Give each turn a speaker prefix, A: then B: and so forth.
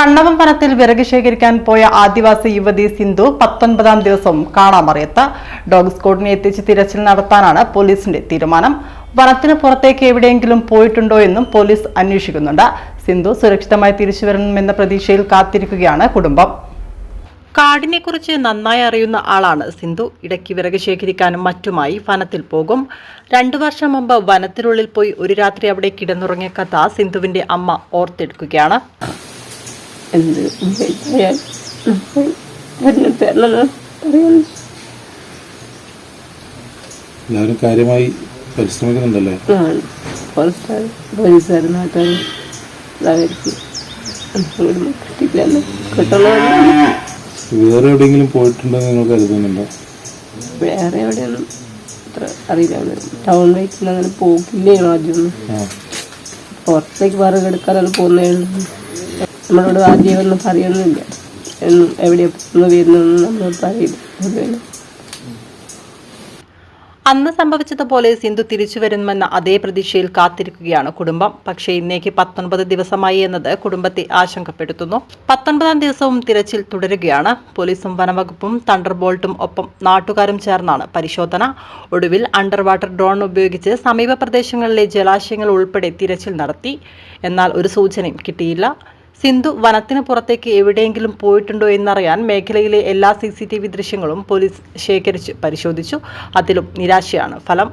A: കണ്ണവം വനത്തിൽ വിറക് ശേഖരിക്കാൻ പോയ ആദിവാസി യുവതി സിന്ധു പത്തൊൻപതാം ദിവസം കാണാമറിയത്ത്. ഡോഗ് സ്ക്വാഡിനെ എത്തിച്ച് തിരച്ചിൽ നടത്താനാണ് പോലീസിന്റെ തീരുമാനം. വനത്തിന് പുറത്തേക്ക് എവിടെയെങ്കിലും പോയിട്ടുണ്ടോ എന്നും പോലീസ് അന്വേഷിക്കുന്നുണ്ട്. സിന്ധു സുരക്ഷിതമായി തിരിച്ചു വരണമെന്ന പ്രതീക്ഷയിൽ കാത്തിരിക്കുകയാണ് കുടുംബം. കാടിനെക്കുറിച്ച് നന്നായി അറിയുന്ന ആളാണ് സിന്ധു. ഇടയ്ക്ക് വിറക് ശേഖരിക്കാനും മറ്റുമായി വനത്തിൽ പോകും. രണ്ടു വർഷം മുമ്പ് വനത്തിനുള്ളിൽ പോയി ഒരു രാത്രി അവിടെ കിടന്നുറങ്ങിയ കഥ സിന്ധുവിന്റെ അമ്മ ഓർത്തെടുക്കുകയാണ്.
B: എന്ത്? പറയാൻ തരണം. പറയുന്നു
C: എല്ലാവരും കാര്യമായി പരിശ്രമിക്കുന്നുണ്ടല്ലേ?
B: പോലീസുകാർ നാട്ടുകാർ അവർക്ക്
C: വേറെ എവിടെയെങ്കിലും പോയിട്ടുണ്ടെന്ന് നിങ്ങൾ കരുതുന്നുണ്ടോ?
B: വേറെ എവിടെയൊന്നും അത്ര അറിയില്ല. ടൗണിലേക്ക് അങ്ങനെ പോക്കില്ലേനോ ആദ്യമൊന്നും പുറത്തേക്ക് വിറകെടുക്കാനൊന്നും പോകുന്നേ ഉള്ളൂ. നമ്മളോട് ആദ്യം ഒന്നും എന്നും എവിടെയാണ് വരുന്നു നമ്മൾ അതുപോലെ.
A: അന്ന് സംഭവിച്ചതുപോലെ സിന്ധു തിരിച്ചു വരുമെന്ന അതേ പ്രതീക്ഷയിൽ കാത്തിരിക്കുകയാണ് കുടുംബം. പക്ഷേ ഇന്നേക്ക് പത്തൊൻപത് ദിവസമായി എന്നത് കുടുംബത്തെ ആശങ്കപ്പെടുത്തുന്നു. പത്തൊൻപതാം ദിവസവും തിരച്ചിൽ തുടരുകയാണ്. പോലീസും വനവകുപ്പും തണ്ടർബോൾട്ടും ഒപ്പം നാട്ടുകാരും ചേർന്നാണ് പരിശോധന. ഒടുവിൽ അണ്ടർ വാട്ടർ ഡ്രോൺ ഉപയോഗിച്ച് സമീപ പ്രദേശങ്ങളിലെ ജലാശയങ്ങൾ ഉൾപ്പെടെ തിരച്ചിൽ നടത്തി. എന്നാൽ ഒരു സൂചനയും കിട്ടിയില്ല. സിന്ധു വനത്തിന് പുറത്തേക്ക് എവിടെയെങ്കിലും പോയിട്ടുണ്ടോ എന്നറിയാൻ മേഖലയിലെ എല്ലാ സി ദൃശ്യങ്ങളും പോലീസ് ശേഖരിച്ച് പരിശോധിച്ചു. അതിലും നിരാശയാണ് ഫലം.